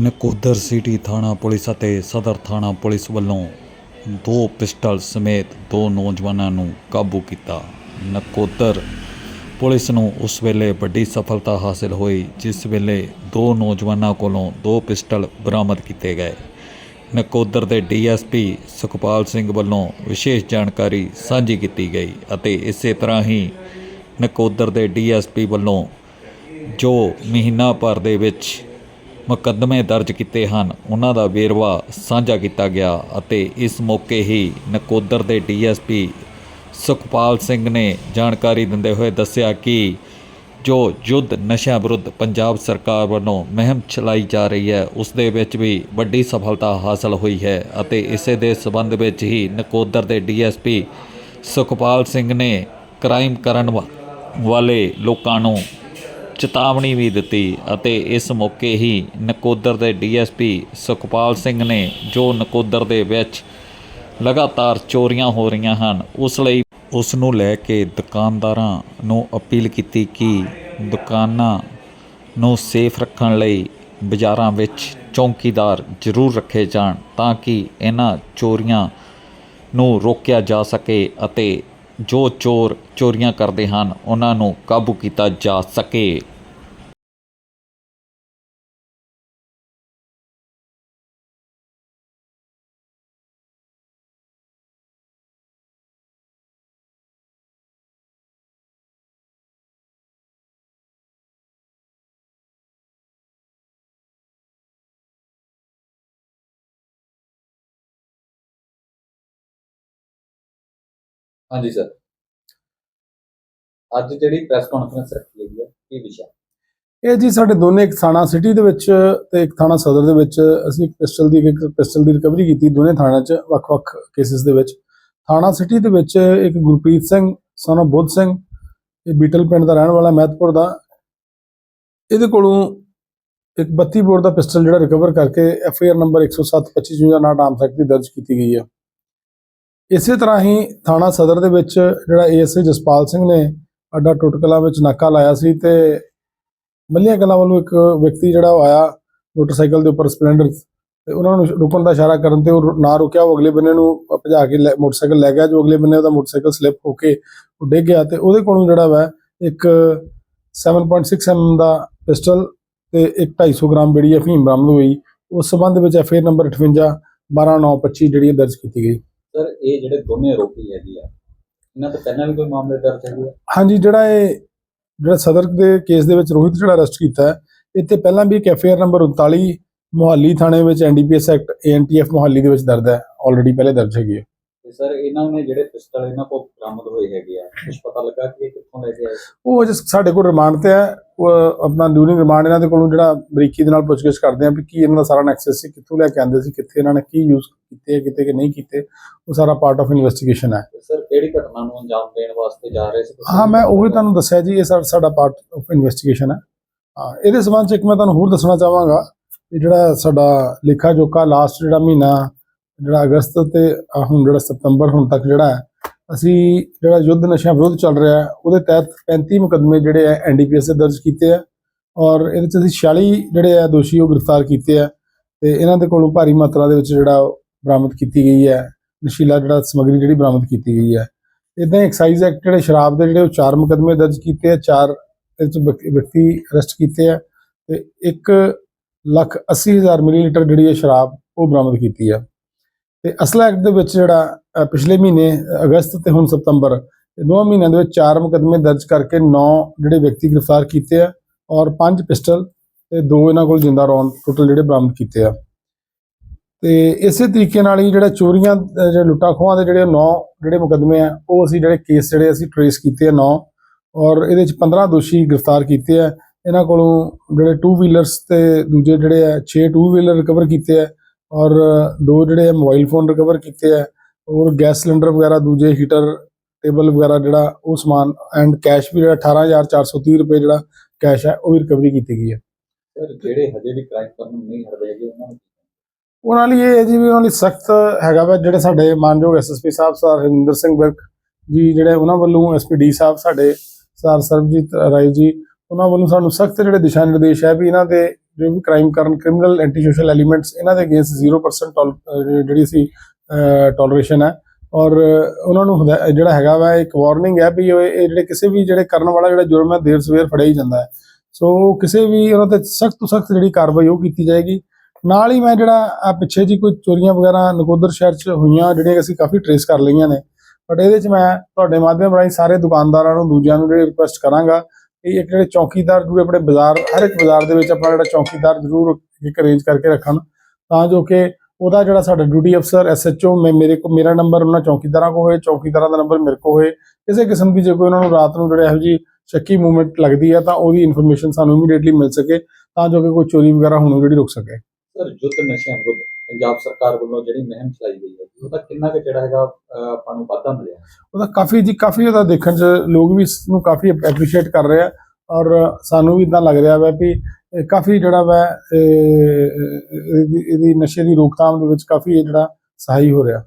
Nakodar city ਥਾਣਾ police ਅਤੇ ਸਦਰ ਥਾਣਾ ਪੁਲਿਸ ਵੱਲੋਂ ਦੋ ਪਿਸਟਲ ਸਮੇਤ ਦੋ ਨੌਜਵਾਨਾਂ ਨੂੰ ਕਾਬੂ ਕੀਤਾ। ਨਕੋਦਰ ਪੁਲਿਸ ਨੂੰ ਉਸ ਵੇਲੇ ਵੱਡੀ ਸਫਲਤਾ ਹਾਸਲ ਹੋਈ, ਜਿਸ ਵੇਲੇ ਦੋ ਨੌਜਵਾਨਾਂ ਕੋਲੋਂ ਦੋ ਪਿਸਟਲ ਬਰਾਮਦ ਕੀਤੇ ਗਏ। ਨਕੋਦਰ ਦੇ ਡੀਐਸਪੀ ਸੁਖਪਾਲ ਸਿੰਘ ਵੱਲੋਂ ਵਿਸ਼ੇਸ਼ ਜਾਣਕਾਰੀ ਸਾਂਝੀ ਕੀਤੀ ਗਈ ਅਤੇ ਇਸੇ ਤਰ੍ਹਾਂ ਹੀ ਨਕੋਦਰ ਦੇ ਡੀਐਸਪੀ ਵੱਲੋਂ ਜੋ ਮਹੀਨਾ ਭਰ ਦੇ ਵਿੱਚ ਮੁਕੱਦਮੇ ਦਰਜ ਕੀਤੇ ਹਨ। ਉਹਨਾਂ ਦਾ ਵੇਰਵਾ ਸਾਂਝਾ ਕੀਤਾ ਗਿਆ ਅਤੇ ਇਸ ਮੌਕੇ ਹੀ ਨਕੋਦਰ ਦੇ ਡੀਐਸਪੀ ਸੁਖਪਾਲ ਸਿੰਘ ਨੇ ਜਾਣਕਾਰੀ ਦਿੰਦੇ ਹੋਏ ਦੱਸਿਆ ਕਿ ਜੋ ਯੁੱਧ ਨਸ਼ਿਆਂ ਵਿਰੁੱਧ ਪੰਜਾਬ ਸਰਕਾਰ ਵੱਲੋਂ ਮੁਹਿੰਮ ਚਲਾਈ ਜਾ ਰਹੀ ਹੈ, ਉਸ ਦੇ ਵਿੱਚ ਵੀ ਵੱਡੀ ਸਫਲਤਾ ਹਾਸਲ ਹੋਈ ਹੈ ਅਤੇ ਇਸੇ ਦੇ ਸਬੰਧ ਵਿੱਚ ਹੀ ਨਕੋਦਰ ਦੇ ਡੀਐਸਪੀ ਸੁਖਪਾਲ ਸਿੰਘ ਨੇ ਕ੍ਰਾਈਮ ਕਰਨ ਵਾ- ਵਾਲੇ ਲੋਕਾਂ ਨੂੰ ਚੇਤਾਵਨੀ ਵੀ ਦਿੱਤੀ ਅਤੇ ਇਸ ਮੌਕੇ ਹੀ ਨਕੋਦਰ ਦੇ ਡੀਐਸਪੀ ਸੁਖਪਾਲ ਸਿੰਘ ਨੇ ਜੋ ਨਕੋਦਰ ਦੇ ਵਿੱਚ ਲਗਾਤਾਰ ਚੋਰੀਆਂ ਹੋ ਰਹੀਆਂ ਹਨ, ਉਸ ਲਈ ਉਸ ਨੂੰ ਲੈ ਕੇ ਦੁਕਾਨਦਾਰਾਂ ਨੂੰ ਅਪੀਲ ਕੀਤੀ ਕਿ ਦੁਕਾਨਾਂ ਨੂੰ ਸੇਫ ਰੱਖਣ ਲਈ ਬਾਜ਼ਾਰਾਂ ਵਿੱਚ ਚੌਂਕੀਦਾਰ ਜ਼ਰੂਰ ਰੱਖੇ ਜਾਣ ਤਾਂ ਕਿ ਇਹਨਾਂ ਚੋਰੀਆਂ ਨੂੰ ਰੋਕਿਆ ਜਾ ਸਕੇ ਅਤੇ ਜੋ ਚੋਰ ਚੋਰੀਆਂ ਕਰਦੇ ਹਨ, ਉਹਨਾਂ ਨੂੰ ਕਾਬੂ ਕੀਤਾ ਜਾ ਸਕੇ। ਹਾਂਜੀ ਸਰ ਅੱਜ ਜਿਹੜੀ ਪ੍ਰੈਸ ਕਾਨਫਰੰਸ ਰੱਖੀ ਗਈ ਹੈ, ਕੀ ਵਿਸ਼ਾ? ਇਹ ਜੀ ਸਾਡੇ ਦੋਨੇ ਇੱਕ ਥਾਣਾ ਸਿਟੀ ਦੇ ਵਿੱਚ ਤੇ ਇੱਕ ਥਾਣਾ ਸਦਰ ਦੇ ਵਿੱਚ ਅਸੀਂ ਇੱਕ ਪਿਸਟਲ ਦੀ ਇੱਕ ਪਿਸਟਲ ਦੀ ਰਿਕਵਰੀ ਕੀਤੀ ਦੋਨੇ ਥਾਣਿਆਂ 'ਚ, ਵੱਖ-ਵੱਖ ਕੇਸਿਸ ਦੇ ਵਿੱਚ। ਥਾਣਾ ਸਿਟੀ ਦੇ ਵਿੱਚ ਇੱਕ ਗੁਰਪ੍ਰੀਤ ਸਿੰਘ, son of ਬੁੱਧ ਸਿੰਘ, ਇਹ ਬੀਟਲ ਪਿੰਡ ਦਾ ਰਹਿਣ ਵਾਲਾ, ਮਹਿਤਪੁਰ ਦਾ। ਇਹਦੇ ਕੋਲੋਂ ਇੱਕ 32 ਬੋਰ ਦਾ ਪਿਸਟਲ ਜਿਹੜਾ ਰਿਕਵਰ ਕਰਕੇ ਐਫ ਆਈ ਆਰ ਨੰਬਰ 107 ਨਾਲ ਨਾਮ ਦੀ ਦਰਜ ਕੀਤੀ ਗਈ ਹੈ ਇਸੇ ਤਰ੍ਹਾਂ ਹੀ ਥਾਣਾ ਸਦਰ ਦੇ ਵਿੱਚ ਜਿਹੜਾ ਏਐਸਏ ਜਸਪਾਲ ਸਿੰਘ ਨੇ ਅੱਡਾ ਟੁਟਕਲਾ ਵਿੱਚ ਨਾਕਾ ਲਾਇਆ ਸੀ ਤੇ ਮੱਲੀਆਂ ਕਲਾਂ ਵੱਲੋਂ ਇੱਕ ਵਿਅਕਤੀ ਜਿਹੜਾ ਉਹ ਆਇਆ ਮੋਟਰਸਾਈਕਲ ਦੇ ਉੱਪਰ ਸਪਲੈਂਡਰ ਤੇ ਉਹਨਾਂ ਨੂੰ ਰੁਕਣ ਦਾ ਇਸ਼ਾਰਾ ਕਰਨ ਤੇ ਉਹ ਨਾ ਰੁਕਿਆ, ਉਹ ਅਗਲੇ ਬੰਨੇ ਨੂੰ ਭਜਾ ਕੇ ਲੈ- ਮੋਟਰਸਾਈਕਲ ਲੈ ਗਿਆ, ਜੋ ਅਗਲੇ ਬੰਨੇ ਉਹਦਾ ਮੋਟਰਸਾਈਕਲ ਸਲਿੱਪ ਹੋ ਕੇ ਉਹ ਡਿੱਗ ਗਿਆ ਤੇ ਉਹਦੇ ਕੋਲੋਂ ਜਿਹੜਾ ਵਾ ਇੱਕ 7.6 ਐਮ ਦਾ ਪਿਸਟਲ ਤੇ ਇੱਕ 250 ਗ੍ਰਾਮ ਬੇੜੀ ਅਫੀਮ ਬਰਾਮਦ ਹੋਈ। ਉਸ ਸਬੰਧ ਵਿੱਚ ਐਫ ਆਈ ਆਰ ਨੰਬਰ 58 12925 ਜਿਹੜੀ ਹੈ ਦਰਜ ਕੀਤੀ ਗਈ। ਸਰ, ਇਹ ਜਿਹੜੇ ਦੋਨੇ ਆਰੋਪੀ ਹੈਗੇ ਆ, ਇਹਨਾਂ ਤੋਂ ਪਹਿਲਾਂ ਵੀ ਕੋਈ ਮਾਮਲੇ ਦਰਜ ਹੈਗੇ ਆ? ਹਾਂਜੀ, ਜਿਹੜਾ ਇਹ, ਜਿਹੜਾ ਸਦਰ ਦੇ ਕੇਸ ਦੇ ਵਿੱਚ ਰੋਹਿਤ ਜਿਹੜਾ ਅਰੈਸਟ ਕੀਤਾ ਹੈ, ਇੱਥੇ ਪਹਿਲਾਂ ਵੀ ਇੱਕ ਐਫਆਈਆਰ ਨੰਬਰ 39 ਮੁਹਾਲੀ ਥਾਣੇ ਵਿੱਚ ਐਨਡੀਪੀਐਸ ਐਕਟ ਏਐਨਟੀਐਫ ਮੁਹਾਲੀ ਦੇ ਵਿੱਚ ਦਰਜ ਹੈ ਆਲਰੇਡੀ ਪਹਿਲੇ ਦਰਜ ਹੈਗੀ ਹੈ ਤੇ ਸਰ ਇਹਨਾਂ ਨੇ ਜਿਹੜੇ ਪਿਸਟਲ ਇਹਨਾਂ ਕੋਲ ਬਰਾਮਦ ਹੋਏ ਹੈਗੇ ਆ ਕੁਝ ਪਤਾ ਲੱਗਾ ਕਿ ਇਹ ਕਿੱਥੋਂ ਲੈ ਕੇ ਆਏ? ਉਹ ਜਿਸ ਸਾਡੇ ਕੋਲ ਰਿਮਾਂਡ ਤੇ ਹੈ। ਉਹ ਆਪਣਾ ਡਿਊਰਿੰਗ ਰਿਮਾਂਡ ਇਹਨਾਂ ਦੇ ਕੋਲੋਂ ਜਿਹੜਾ ਬਰੀਕੀ ਦੇ ਨਾਲ ਪੁੱਛਗਿੱਛ ਕਰਦੇ ਆ ਵੀ ਕੀ ਇਹਨਾਂ ਦਾ ਸਾਰਾ ਨੈਕਸਸ ਸੀ ਕਿੱਥੋਂ ਲੈ ਕੇ ਆਂਦੇ ਸੀ ਕਿੱਥੇ ਇਹਨਾਂ ਨੇ ਕੀ ਯੂਜ਼ ਕੀਤੇ ਕਿਤੇ ਕਿ ਨਹੀਂ ਕੀਤੇ ਉਹ ਸਾਰਾ ਪਾਰਟ ਆਫ ਇਨਵੈਸਟੀਗੇਸ਼ਨ ਹੈ। ਸਰ ਕਿਹੜੀ ਘਟਨਾ ਨੂੰ ਅੰਜਾਮ ਦੇਣ ਵਾਸਤੇ ਜਾ ਰਹੇ ਸੀ? ਹਾਂ ਮੈਂ ਉਹੀ ਤੁਹਾਨੂੰ ਦੱਸਿਆ ਜੀ ਇਹ ਸਾਡਾ ਪਾਰਟ ਆਫ ਇਨਵੈਸਟੀਗੇਸ਼ਨ ਹੈ। ਹਾਂ ਇਹਦੇ ਸਬੰਧ ਚ ਇੱਕ ਮੈਂ ਤੁਹਾਨੂੰ ਹੋਰ ਦੱਸਣਾ ਚਾਹਾਂਗਾ ਜਿਹੜਾ ਸਾਡਾ ਲੇਖਾ ਜੋਖਾ ਲਾਸਟ ਜਿਹੜਾ ਮਹੀਨਾ ਜਿਹੜਾ ਅਗਸਤ ਤੇ ਹੁਣ ਜਿਹੜਾ ਸਤੰਬਰ ਹੁਣ ਤੱਕ ਜਿਹੜਾ ਹੈ, ਅਸੀਂ ਜਿਹੜਾ ਯੁੱਧ ਨਸ਼ਿਆਂ ਵਿਰੁੱਧ ਚੱਲ ਰਿਹਾ ਉਹਦੇ ਤਹਿਤ 35 ਮੁਕੱਦਮੇ ਜਿਹੜੇ ਹੈ ਐਨਡੀਪੀਐਸ ਦੇ ਦਰਜ ਕੀਤੇ ਆ ਔਰ ਇਹਦੇ ਚ ਅਸੀਂ 46 ਜਿਹੜੇ ਆ ਦੋਸ਼ੀ ਉਹ ਗ੍ਰਿਫਤਾਰ ਕੀਤੇ ਆ ਤੇ ਇਹਨਾਂ ਦੇ ਕੋਲੋਂ ਭਾਰੀ ਮਾਤਰਾ ਦੇ ਵਿੱਚ ਜਿਹੜਾ ਉਹ ਬਰਾਮਦ ਕੀਤੀ ਗਈ ਹੈ, ਨਸ਼ੀਲਾ ਜਿਹੜਾ ਸਮੱਗਰੀ ਜਿਹੜੀ ਬਰਾਮਦ ਕੀਤੀ ਗਈ ਹੈ। ਇਦਾਂ ਐਕਸਾਈਜ਼ ਐਕਟ ਜਿਹੜੇ ਸ਼ਰਾਬ ਦੇ ਜਿਹੜੇ ਉਹ ਚਾਰ ਮੁਕੱਦਮੇ ਦਰਜ ਕੀਤੇ ਆ, ਚਾਰ ਇਹਦੇ ਚ ਵਿਅਕ- ਵਿਅਕਤੀ ਅਰੈਸਟ ਕੀਤੇ ਆ ਤੇ 1 ਲੱਖ 80 ਹਜ਼ਾਰ ਮਿਲੀਲੀਟਰ ਜਿਹੜੀ ਹੈ ਸ਼ਰਾਬ ਉਹ ਬਰਾਮਦ ਕੀਤੀ ਆ। ਤੇ ਅਸਲਾ ਐਕਟ ਦੇ ਵਿੱਚ ਜਿਹੜਾ ਪਿਛਲੇ ਮਹੀਨੇ, ਅਗਸਤ ਤੇ ਹੁਣ ਸਤੰਬਰ, ਇਹ ਦੋਵਾਂ ਮਹੀਨਿਆਂ ਦੇ ਵਿੱਚ ਚਾਰ ਮੁਕੱਦਮੇ ਦਰਜ ਕਰਕੇ 9 ਜਿਹੜੇ ਵਿਅਕਤੀ ਗ੍ਰਿਫਤਾਰ ਕੀਤੇ ਆ ਔਰ 5 ਪਿਸਟਲ ਤੇ ਦੋ ਇਹਨਾਂ ਕੋਲ ਜਿੰਦਾ ਰੌਂਦ ਟੋਟਲ ਜਿਹੜੇ ਬਰਾਮਦ ਕੀਤੇ ਆ। ਤੇ ਇਸੇ ਤਰੀਕੇ ਨਾਲ ਹੀ ਜਿਹੜਾ ਚੋਰੀਆਂ ਜਿਹੜੇ ਲੁੱਟਾਂ ਖੋਹਾਂ ਦੇ ਜਿਹੜੇ 9 ਜਿਹੜੇ ਮੁਕੱਦਮੇ ਆ, ਉਹ ਅਸੀਂ ਜਿਹੜੇ ਕੇਸ ਜਿਹੜੇ ਅਸੀਂ ਟਰੇਸ ਕੀਤੇ ਆ 9 ਔਰ ਇਹਦੇ ਚ 15 ਦੋਸ਼ੀ ਗ੍ਰਿਫਤਾਰ ਕੀਤੇ ਆ। ਇਹਨਾਂ ਕੋਲੋਂ ਜਿਹੜੇ 2 ਵੀਲਰਸ ਤੇ ਦੂਜੇ ਜਿਹੜੇ ਆ 6 2 ਵੀਲਰ ਰਿਕਵਰ ਕੀਤੇ ਆ। ਔਰ ਦੋ ਜਿਹੜੇ ਮੋਬਾਈਲ ਫੋਨ ਰਿਕਵਰ ਕੀਤੇ ਆ ਔਰ ਗੈਸ ਸਿਲੰਡਰ ਵਗੈਰਾ ਦੂਜੇ ਹੀਟਰ ਟੇਬਲ ਵਗੈਰਾ ਜਿਹੜਾ ਉਹ ਸਮਾਨ ਐਂਡ ਕੈਸ਼ ਵੀ ਜਿਹੜਾ 18430 ਰੁਪਏ ਜਿਹੜਾ ਕੈਸ਼ ਹੈ ਉਹ ਵੀ ਰਿਕਵਰੀ ਕੀਤੀ ਗਈ ਹੈ। ਸਰ ਜਿਹੜੇ ਹਜੇ ਵੀ ਕ੍ਰਾਈਮ ਕਰਨ ਨਹੀਂ ਹਟਦੇ ਹੈਗੇ ਉਹਨਾਂ ਨੂੰ ਉਹਨਾਂ ਲਈ ਇਹ ਹੈ ਜੀ ਵੀ ਉਹਨਾਂ ਲਈ ਸਖਤ ਹੈਗਾ ਵਾ ਜਿਹੜੇ ਸਾਡੇ ਮਾਨਯੋਗ ਐਸਐਸਪੀ ਸਾਹਿਬ ਸਰ ਹਰਿੰਦਰ ਸਿੰਘ ਵਿਰਕ ਜੀ ਜਿਹੜੇ ਉਹਨਾਂ ਵੱਲੋਂ ਐਸਪੀਡੀ ਸਾਹਿਬ ਸਾਡੇ ਸਰ ਸਰਬਜੀਤ ਰਾਏ ਜੀ ਉਹਨਾਂ ਵੱਲੋਂ ਸਾਨੂੰ ਸਖਤ ਜਿਹੜੇ ਦਿਸ਼ਾ ਨਿਰਦੇਸ਼ ਹੈ ਵੀ ਇਹਨਾਂ ਦੇ ਜੋ ਵੀ ਕ੍ਰਾਈਮ ਕਰਨ ਕ੍ਰਿਮੀਨਲ ਐਂਟੀ ਸੋਸ਼ਲ ਐਲੀਮੈਂਟਸ ਇਹਨਾਂ ਦੇ ਅਗੇਂਸਟ 0% ਟੋਲ ਜਿਹੜੀ ਸੀ ਟੋਲਰੇਸ਼ਨ ਹੈ। ਔਰ ਉਹਨਾਂ ਨੂੰ ਹਦਾ- ਜਿਹੜਾ ਹੈਗਾ ਵਾ, ਇੱਕ ਵਾਰਨਿੰਗ ਹੈ ਵੀ ਇਹ ਇਹ ਜਿਹੜੇ ਕਿਸੇ ਵੀ ਜਿਹੜੇ ਕਰਨ ਵਾਲਾ ਜਿਹੜਾ ਜੁਰਮ ਹੈ, ਦੇਰ ਸਵੇਰ ਫੜਿਆ ਹੀ ਜਾਂਦਾ ਹੈ। ਸੋ ਕਿਸੇ ਵੀ ਉਹਨਾਂ ਤੇ ਸਖਤ ਤੋਂ ਸਖਤ ਜਿਹੜੀ ਕਾਰਵਾਈ ਉਹ ਕੀਤੀ ਜਾਏਗੀ। ਨਾਲ ਹੀ ਮੈਂ ਜਿਹੜਾ, ਆ ਪਿੱਛੇ ਜੀ ਕੋਈ ਚੋਰੀਆਂ ਵਗੈਰਾ ਨਕੋਦਰ ਸ਼ਹਿਰ 'ਚ ਹੋਈਆਂ, ਜਿਹੜੀਆਂ ਅਸੀਂ ਕਾਫੀ ਟਰੇਸ ਕਰ ਲਈਆਂ ਨੇ। ਬਟ ਇਹਦੇ 'ਚ ਮੈਂ ਤੁਹਾਡੇ ਮਾਧਿਅਮ ਰਾਹੀਂ ਸਾਰੇ ਦੁਕਾਨਦਾਰਾਂ ਨੂੰ, ਦੂਜਿਆਂ ਨੂੰ ਜਿਹੜੀ ਰਿਕੁਐਸਟ ਕਰਾਂਗਾ ਕਿ ਇੱਕ ਜਿਹੜੇ ਚੌਕੀਦਾਰ ਜਿਹੜੇ ਆਪਣੇ ਬਾਜ਼ਾਰ, ਹਰ ਇੱਕ ਬਾਜ਼ਾਰ ਦੇ ਵਿੱਚ ਆਪਣਾ ਜਿਹੜਾ ਚੌਕੀਦਾਰ ਜ਼ਰੂਰ ਇੱਕ ਅਰੇਂਜ ਕਰਕੇ ਰੱਖਣ। ਤਾਂ ਜੋ ਕਿ ਉਹਦਾ ਜਿਹੜਾ ਸਾਡਾ ਡਿਊਟੀ ਅਫਸਰ ਐਸਐਚਓ ਮੈਂ ਮੇਰੇ ਕੋ, ਮੇਰਾ ਨੰਬਰ ਉਹਨਾਂ ਚੌਕੀਦਾਰਾਂ ਕੋ ਹੋਏ, ਚੌਕੀਦਾਰਾਂ ਦਾ ਨੰਬਰ ਮੇਰੇ ਕੋ ਹੋਏ। ਕਿਸੇ ਕਿਸਮ ਦੀ ਜੇ ਕੋਈ ਉਹਨਾਂ ਨੂੰ ਰਾਤ ਨੂੰ ਜਿਹੜੇ ਇਹੋ ਜੀ ਸ਼ੱਕੀ ਮੂਵਮੈਂਟ ਲੱਗਦੀ ਹੈ ਤਾਂ ਉਹਦੀ ਇਨਫੋਰਮੇਸ਼ਨ ਸਾਨੂੰ ਇਮੀਡੀਏਟਲੀ ਮਿਲ ਸਕੇ, ਤਾਂ ਜੋ ਕਿ ਕੋਈ ਚੋਰੀ ਵਗੈਰਾ ਹੋਣੋਂ ਜਿਹੜੀ ਰੁਕ ਸਕੇ। ਸਰ ਯੁੱਧ ਨਸ਼ਿਆਂ ਵਿਰੁੱਧ ਪੰਜਾਬ ਸਰਕਾਰ ਵੱਲੋਂ ਜਿਹੜੀ ਮੁਹਿੰਮ ਚਲਾਈ ਗਈ ਹੈ, ਉਹਦਾ ਕਿੰਨਾ ਕੁ ਜਿਹੜਾ ਹੈਗਾ ਆਪਾਂ ਨੂੰ ਵਾਧਾ ਮਿਲਿਆ? ਉਹਦਾ ਕਾਫੀ ਜੀ, ਕਾਫੀ ਉਹਦਾ ਦੇਖਣ 'ਚ ਲੋਕ ਵੀ ਇਸ ਨੂੰ ਕਾਫੀ ਐਪਰੀਸ਼ੀਏਟ ਕਰ ਰਹੇ ਆ ਔਰ ਸਾਨੂੰ ਵੀ ਇਦਾਂ ਲੱਗ ਰਿਹਾ ਵਾ ਵੀ ਕਾਫੀ ਜਿਹੜਾ ਵਾ ਇਹਦੀ ਇਹਦੀ ਨਸ਼ੇ ਦੀ ਰੋਕਥਾਮ ਦੇ ਵਿੱਚ ਕਾਫੀ ਇਹ ਜਿਹੜਾ ਸਹਾਈ ਹੋ ਰਿਹਾ।